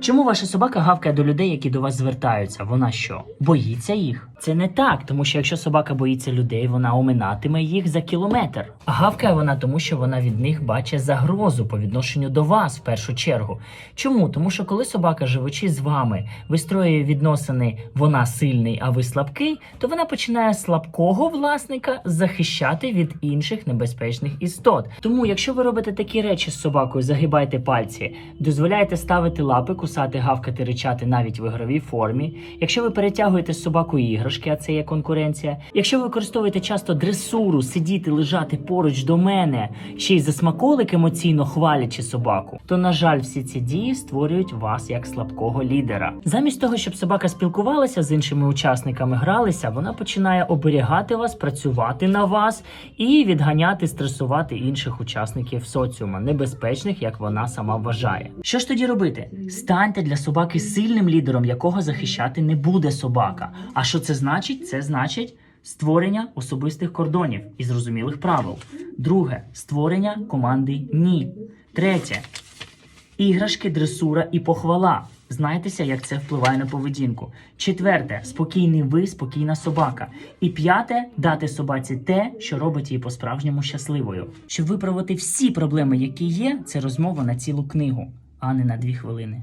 Чому ваша собака гавкає до людей, які до вас звертаються? Вона що? Боїться їх? Це не так, тому що якщо собака боїться людей, вона оминатиме їх за кілометр. Гавкає вона тому, що вона від них бачить загрозу по відношенню до вас в першу чергу. Чому? Тому що коли собака, живучи з вами, вистроює відносини, вона сильний, а ви слабкий, то вона починає слабкого власника захищати від інших небезпечних істот. Тому, якщо ви робите такі речі з собакою, загибайте пальці, дозволяєте ставити лапи, кусати, гавкати, ричати навіть в ігровій формі. Якщо ви перетягуєте з собакою іграшки, а це є конкуренція. Якщо ви використовуєте часто дресуру, сидіти, лежати поруч до мене, ще й за смаколик емоційно хвалячи собаку, то на жаль, всі ці дії створюють вас як слабкого лідера. Замість того, щоб собака спілкувалася з іншими учасниками, гралися, вона починає оберігати вас, працювати на вас і відганяти, стресувати інших учасників соціуму, небезпечних, як вона сама вважає. Що ж тоді робити? Станьте для собаки сильним лідером, якого захищати не буде собака. А що це значить? Це значить. Створення особистих кордонів і зрозумілих правил. Друге створення команди ні. Третє іграшки, дресура і похвала. Знайтеся, як це впливає на поведінку. Четверте спокійний ви, спокійна собака. І п'яте дати собаці те, що робить її по-справжньому щасливою. Щоб виправити всі проблеми, які є, це розмова на цілу книгу, а не на дві хвилини.